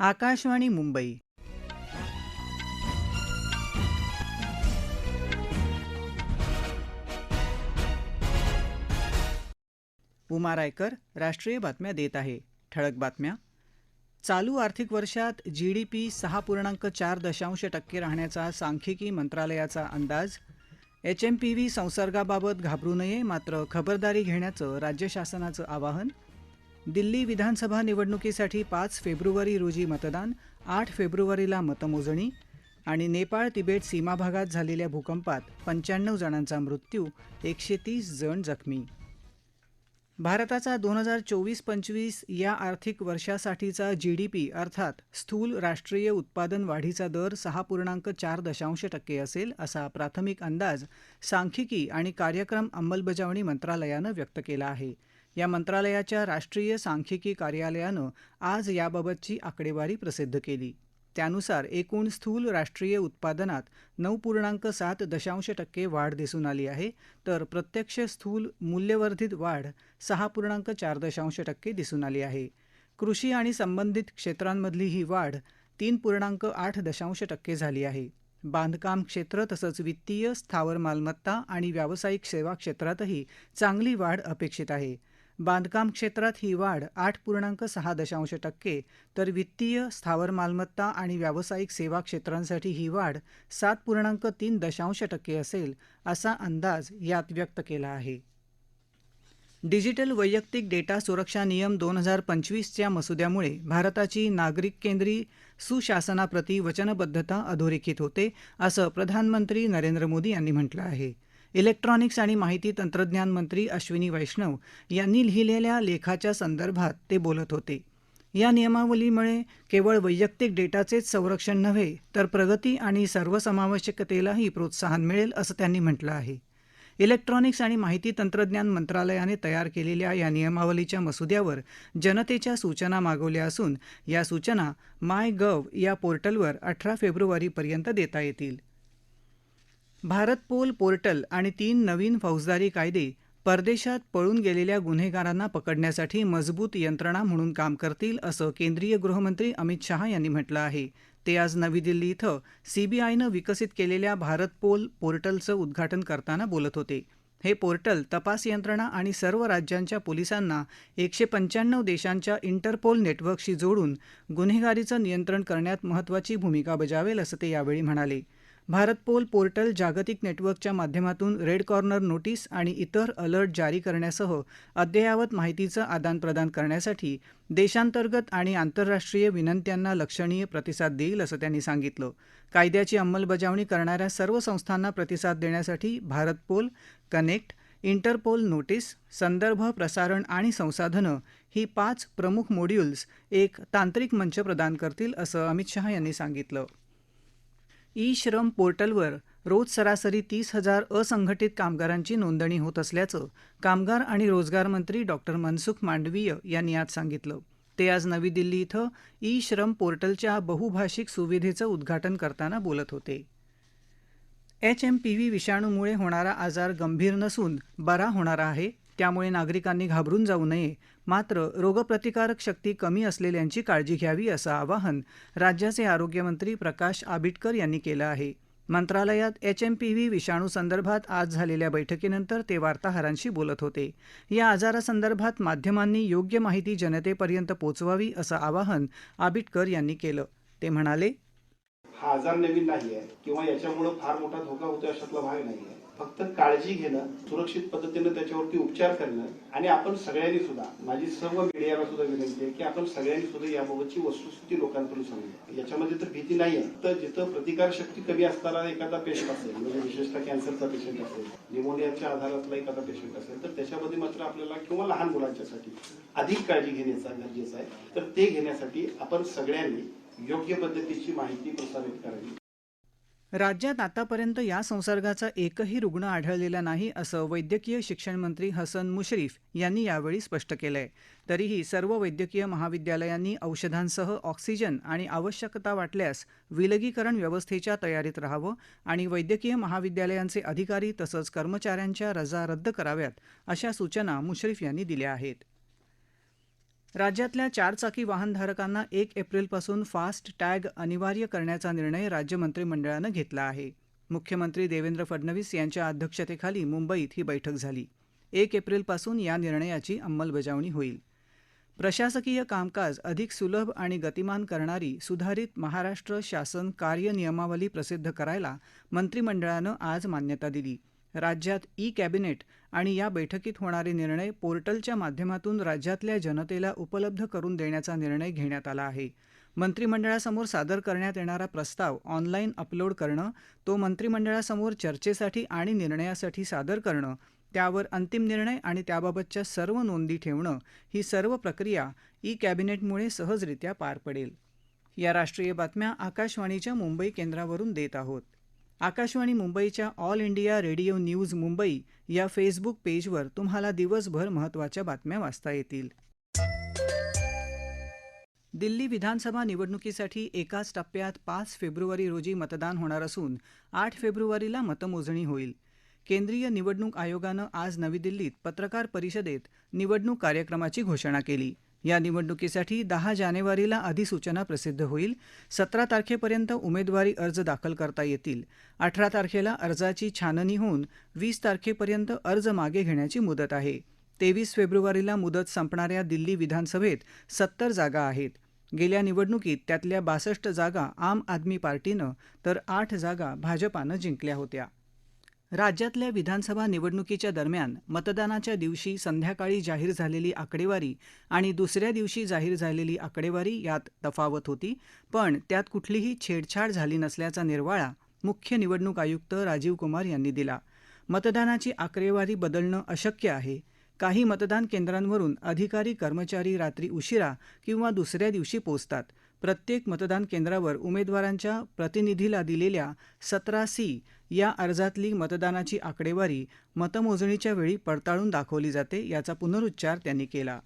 आकाशवाणी मुंबई. उमा रायकर राष्ट्रीय बातम्या देत आहे. ठळक बातम्या. चालू आर्थिक वर्षात जी डी पी सहा पूर्णांक चार दशांश टक्के राहण्याचा सांख्यिकी मंत्रालयाचा अंदाज. एच एम पी व्ही संसर्गाबाबत घाबरू नये मात्र खबरदारी घेण्याचं राज्य शासनाचं आवाहन. दिल्ली विधानसभा निवडणुकीसाठी पाच फेब्रुवारी रोजी मतदान आठ फेब्रुवारीला मतमोजणी आणि नेपाळ तिबेट सीमाभागात झालेल्या भूकंपात पंच्याण्णव जणांचा मृत्यू एकशे तीस जण जखमी. भारताचा दोन हजार चोवीस पंचवीस या आर्थिक वर्षासाठीचा जी डी पी अर्थात स्थूल राष्ट्रीय उत्पादन वाढीचा दर सहा पूर्णांक चार दशांश टक्के असेल असा प्राथमिक अंदाज सांख्यिकी आणि कार्यक्रम अंमलबजावणी मंत्रालयानं व्यक्त केला आहे. या मंत्रालयाच्या राष्ट्रीय सांख्यिकी कार्यालयानं आज याबाबतची आकडेवारी प्रसिद्ध केली. त्यानुसार एकूण स्थूल राष्ट्रीय उत्पादनात नऊ पूर्णांक सात दशांश टक्के वाढ दिसून आली आहे तर प्रत्यक्ष स्थूल मूल्यवर्धित वाढ सहा पूर्णांक चार दशांश टक्के दिसून आली आहे. कृषी आणि संबंधित क्षेत्रांमधली ही वाढ तीन पूर्णांक आठ दशांश टक्के झाली आहे. बांधकाम क्षेत्र तसंच वित्तीय स्थावर मालमत्ता आणि व्यावसायिक सेवा क्षेत्रातही चांगली वाढ अपेक्षित आहे. बांधकाम क्षेत्रात ही वाढ आठ पूर्णांक सहा दशांश टक्के तर वित्तीय स्थावर मालमत्ता आणि व्यावसायिक सेवा क्षेत्रांसाठी ही वाढ सात पूर्णांक तीन दशांश टक्के असेल असा अंदाज यात व्यक्त केला आहे. डिजिटल वैयक्तिक डेटा सुरक्षा नियम दोन हजार पंचवीसच्या मसुद्यामुळे भारताची नागरिक केंद्री सुशासनाप्रती वचनबद्धता अधोरेखित होते असं प्रधानमंत्री नरेंद्र मोदी यांनी म्हटलं आहे. इलेक्ट्रॉनिक्स आणि माहिती तंत्रज्ञान मंत्री अश्विनी वैष्णव यांनी लिहिलेल्या लेखाच्या संदर्भात ते बोलत होते. या नियमावलीमुळे केवळ वैयक्तिक डेटाचेच संरक्षण नव्हे तर प्रगती आणि सर्वसमावेशकतेलाही प्रोत्साहन मिळेल असं त्यांनी म्हटलं आहे. इलेक्ट्रॉनिक्स आणि माहिती तंत्रज्ञान मंत्रालयाने तयार केलेल्या या नियमावलीच्या मसुद्यावर जनतेच्या सूचना मागवल्या असून या सूचना माय गव्ह या पोर्टलवर अठरा फेब्रुवारीपर्यंत देता येतील. भारत पोल पोर्टल आणि तीन नवीन फौजदारी कायदे परदेशात पळून गेलेल्या गुन्हेगारांना पकडण्यासाठी मजबूत यंत्रणा म्हणून काम करतील असं केंद्रीय गृहमंत्री अमित शहा यांनी म्हटलं आहे. ते आज नवी दिल्ली इथं सीबीआयनं विकसित केलेल्या भारत पोल पोर्टलचं उद्घाटन करताना बोलत होते. हे पोर्टल तपास यंत्रणा आणि सर्व राज्यांच्या पोलिसांना एकशे पंच्याण्णव देशांच्या इंटरपोल नेटवर्कशी जोडून गुन्हेगारीचं नियंत्रण करण्यात महत्त्वाची भूमिका बजावेल असं ते यावेळी म्हणाले. भारत पोल पोर्टल जागतिक नेटवर्कच्या माध्यमातून रेड कॉर्नर नोटीस आणि इतर अलर्ट जारी करण्यासह अद्ययावत माहितीचं आदानप्रदान करण्यासाठी देशांतर्गत आणि आंतरराष्ट्रीय विनंत्यांना लक्षणीय प्रतिसाद देईल असं त्यांनी सांगितलं. कायद्याची अंमलबजावणी करणाऱ्या सर्व संस्थांना प्रतिसाद देण्यासाठी Bharatpol connect Interpol notice संदर्भ प्रसारण आणि संसाधनं ही पाच प्रमुख मॉड्यूल्स एक तांत्रिक मंच प्रदान करतील असं अमित शहा यांनी सांगितलं. ई श्रम पोर्टलवर रोज सरासरी तीस हजार असंघटित कामगारांची नोंदणी होत असल्याचं कामगार आणि रोजगार मंत्री डॉक्टर मनसुख मांडवीय यांनी आज सांगितलं. ते आज नवी दिल्ली इथं ई श्रम पोर्टलच्या बहुभाषिक सुविधेचं उद्घाटन करताना बोलत होते. एच एम पी व्ही विषाणूमुळे होणारा आजार गंभीर नसून बरा होणारा आहे त्यामुळे नागरिकांनी घाबरून जाऊ नये. मात्र रोगप्रतिकारक शक्ती कमी असलेल्यांची काळजी घ्यावी असं आवाहन राज्याचे आरोग्यमंत्री प्रकाश आबिटकर यांनी केलं आहे. मंत्रालयात एच एम पी व्ही विषाणूसंदर्भात आज झालेल्या बैठकीनंतर ते वार्ताहरांशी बोलत होते. या आजारासंदर्भात माध्यमांनी योग्य माहिती जनतेपर्यंत पोचवावी असं आवाहन आबिटकर यांनी केलं. ते म्हणाले हा आजार नवीन नाही आहे किंवा याच्यामुळे फार मोठा धोका होतो अशातला भाग नाही आहे फक्त काळजी घेणं सुरक्षित पद्धतीने त्याच्यावरती उपचार करणं आणि आपण सगळ्यांनी सुद्धा माझी सर्व मीडियाला सुद्धा विनंती आहे की आपण सगळ्यांनी सुद्धा याबाबतची वस्तुस्थिती लोकांपर्यंत सांगू याच्यामध्ये तर भीती नाही आहे तर जिथं प्रतिकार शक्ती कमी असणारा एखादा पेशंट असेल म्हणजे विशेषतः कॅन्सरचा पेशंट असेल निमोनियाच्या आधारातला एखादा पेशंट असेल तर त्याच्यामध्ये मात्र आपल्याला किंवा लहान मुलांच्यासाठी अधिक काळजी घेण्याचा गरजेचं आहे. तर ते घेण्यासाठी आपण सगळ्यांनी योग्य पद्धतीची माहिती प्रसारित करावी. राज्यात आतापर्यंत या संसर्गाचा एकही रुग्ण आढळलेला नाही असं वैद्यकीय शिक्षण मंत्री हसन मुश्रीफ यांनी यावेळी स्पष्ट केलंय. तरीही सर्व वैद्यकीय महाविद्यालयांनी औषधांसह ऑक्सिजन आणि आवश्यकता वाटल्यास विलगीकरण व्यवस्थेच्या तयारीत राहावं आणि वैद्यकीय महाविद्यालयांचे अधिकारी तसंच कर्मचाऱ्यांच्या रजा रद्द कराव्यात अशा सूचना मुश्रीफ यांनी दिल्या आहेत. राज्यातल्या चारचाकी वाहनधारकांना एक एप्रिलपासून फास्ट टॅग अनिवार्य करण्याचा निर्णय राज्य मंत्रिमंडळानं घेतला आहे. मुख्यमंत्री देवेंद्र फडणवीस यांच्या अध्यक्षतेखाली मुंबईत ही बैठक झाली. एक एप्रिलपासून या निर्णयाची अंमलबजावणी होईल. प्रशासकीय कामकाज अधिक सुलभ आणि गतिमान करणारी सुधारित महाराष्ट्र शासन कार्यनियमावली प्रसिद्ध करायला मंत्रिमंडळानं आज मान्यता दिली. राज्यात ई कॅबिनेट आणि या बैठकीत होणारे निर्णय पोर्टलच्या माध्यमातून राज्यातल्या जनतेला उपलब्ध करून देण्याचा निर्णय घेण्यात आला आहे. मंत्रिमंडळासमोर सादर करण्यात येणारा प्रस्ताव ऑनलाईन अपलोड करणं तो मंत्रिमंडळासमोर चर्चेसाठी आणि निर्णयासाठी सादर करणं त्यावर अंतिम निर्णय आणि त्याबाबतच्या सर्व नोंदी ठेवणं ही सर्व प्रक्रिया ई कॅबिनेटमुळे सहजरित्या पार पडेल. या राष्ट्रीय बातम्या आकाशवाणीच्या मुंबई केंद्रावरून देत आहोत. आकाशवाणी मुंबईच्या All India Radio news Mumbai या फेसबुक पेजवर तुम्हाला दिवसभर महत्त्वाच्या बातम्या वाचता येतील. दिल्ली विधानसभा निवडणुकीसाठी एकाच टप्प्यात पाच फेब्रुवारी रोजी मतदान होणार असून आठ फेब्रुवारीला मतमोजणी होईल. केंद्रीय निवडणूक आयोगानं आज नवी दिल्लीत पत्रकार परिषदेत निवडणूक कार्यक्रमाची घोषणा केली. या निवडणुकीसाठी दहा जानेवारीला अधिसूचना प्रसिद्ध होईल. सतरा तारखेपर्यंत उमेदवारी अर्ज दाखल करता येतील. अठरा तारखेला अर्जाची छाननी होऊन वीस तारखेपर्यंत अर्ज मागे घेण्याची मुदत आहे. तेवीस फेब्रुवारीला मुदत संपणाऱ्या दिल्ली विधानसभेत सत्तर जागा आहेत. गेल्या निवडणुकीत त्यातल्या बासष्ट जागा आम आदमी पार्टीनं तर आठ जागा भाजपानं जिंकल्या होत्या. राज्यातल्या विधानसभा निवडणुकीच्या दरम्यान मतदानाच्या दिवशी संध्याकाळी जाहीर झालेली आकडेवारी आणि दुसऱ्या दिवशी जाहीर झालेली आकडेवारी यात तफावत होती पण त्यात कुठलीही छेडछाड झाली नसल्याचा निर्वाळा मुख्य निवडणूक आयुक्त राजीव कुमार यांनी दिला. मतदानाची आकडेवारी बदलणं अशक्य आहे. काही मतदान केंद्रांवरून अधिकारी कर्मचारी रात्री उशिरा किंवा दुसऱ्या दिवशी पोचतात. प्रत्येक मतदान केंद्रावर उमेदवारांच्या प्रतिनिधीला दिलेल्या सतरा सी या अर्जातली मतदानाची आकडेवारी मतमोजणीच्या वेळी पडताळून दाखवली जाते याचा पुनरुच्चार त्यांनी केला.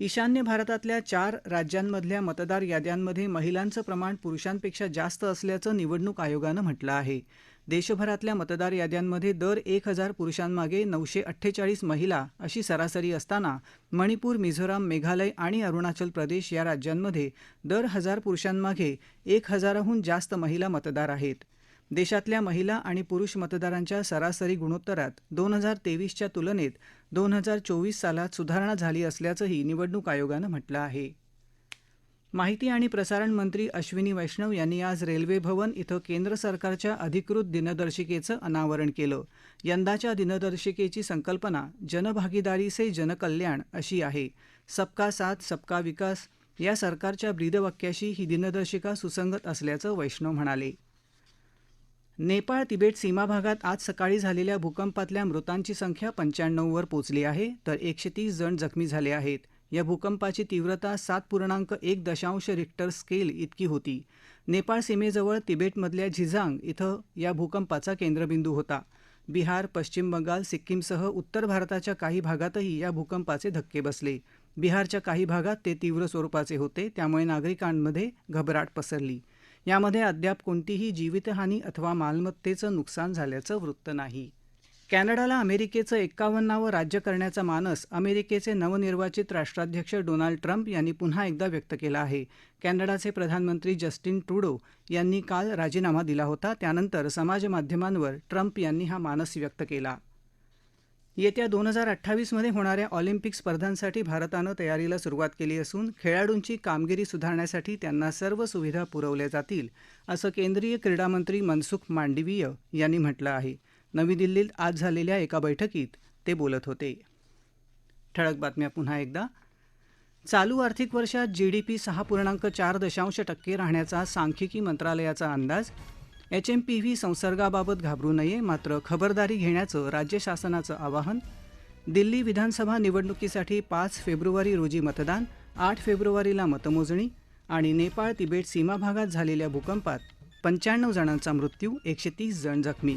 ईशान्य भारतातल्या चार राज्यांमधल्या मतदार याद्यांमध्ये महिलांचं प्रमाण पुरुषांपेक्षा जास्त असल्याचं निवडणूक आयोगानं म्हटलं आहे. देशभरातल्या मतदार याद्यांमध्ये दर एक हजार पुरुषांमागे नऊशे अठ्ठेचाळीस महिला अशी सरासरी असताना मणिपूर मिझोराम मेघालय आणि अरुणाचल प्रदेश या राज्यांमध्ये दर हजार पुरुषांमागे एक हजाराहून जास्त महिला मतदार आहेत. देशातल्या महिला आणि पुरुष मतदारांच्या सरासरी गुणोत्तरात दोन हजार तेवीसच्या तुलनेत दोन हजार चोवीस सालात सुधारणा झाली असल्याचंही निवडणूक आयोगानं म्हटलं आहे. माहिती आणि प्रसारण मंत्री अश्विनी वैष्णव यांनी आज रेल्वे भवन इथं केंद्र सरकारच्या अधिकृत दिनदर्शिकेचं अनावरण केलं. यंदाच्या दिनदर्शिकेची संकल्पना जनभागीदारी से जनकल्याण अशी आहे. सबका साथ सबका विकास या सरकारच्या ब्रीदवाक्याशी ही दिनदर्शिका सुसंगत असल्याचं वैष्णव म्हणाले. नेपाळ तिबेट सीमा भागात आज सकाळी झालेल्या भूकंपातल्या मृतांची संख्या पंच्याण्णववर पोचली आहे तर एकशे तीस जण जखमी झाले आहेत. या भूकंपाची तीव्रता सात पूर्णांक एक दशांश रिक्टर स्केल इतकी होती. नेपाळ सीमेजवळ तिबेटमधल्या झिझांग इथं या भूकंपाचा केंद्रबिंदू होता. बिहार पश्चिम बंगाल सिक्कीमसह उत्तर भारताच्या काही भागातही या भूकंपाचे धक्के बसले. बिहारच्या काही भागात ते तीव्र स्वरूपाचे होते त्यामुळे नागरिकांमध्ये घबराट पसरली. यामध्ये अद्याप कोणतीही जीवितहानी अथवा मालमत्तेचं नुकसान झाल्याचं वृत्त नाही. कॅनडाला अमेरिकेचं एक्कावन्नावं राज्य करण्याचा मानस अमेरिकेचे नवनिर्वाचित राष्ट्राध्यक्ष डोनाल्ड ट्रम्प यांनी पुन्हा एकदा व्यक्त केला आहे. कॅनडाचे प्रधानमंत्री जस्टिन ट्रुडो यांनी काल राजीनामा दिला होता. त्यानंतर समाजमाध्यमांवर ट्रम्प यांनी हा मानस व्यक्त केला. येत्या दोन हजार अठ्ठावीसमध्ये होणाऱ्या ऑलिम्पिक स्पर्धांसाठी भारतानं तयारीला सुरुवात केली असून खेळाडूंची कामगिरी सुधारण्यासाठी त्यांना सर्व सुविधा पुरवल्या जातील असं केंद्रीय क्रीडामंत्री मनसुख मांडवीय यांनी म्हटलं आहे. नवी दिल्लीत आज झालेल्या एका बैठकीत ते बोलत होते. ठळक बातम्या पुन्हा एकदा. चालू आर्थिक वर्षात जी डी पी सहा पूर्णांक चार दशांश टक्के राहण्याचा सांख्यिकी मंत्रालयाचा अंदाज. एच एम पी व्ही संसर्गाबाबत घाबरू नये मात्र खबरदारी घेण्याचं राज्य शासनाचं आवाहन. दिल्ली विधानसभा निवडणुकीसाठी पाच फेब्रुवारी रोजी मतदान आठ फेब्रुवारीला मतमोजणी आणि नेपाळ तिबेट सीमा भागात झालेल्या भूकंपात पंच्याण्णव जणांचा मृत्यू एकशे तीस जण जखमी.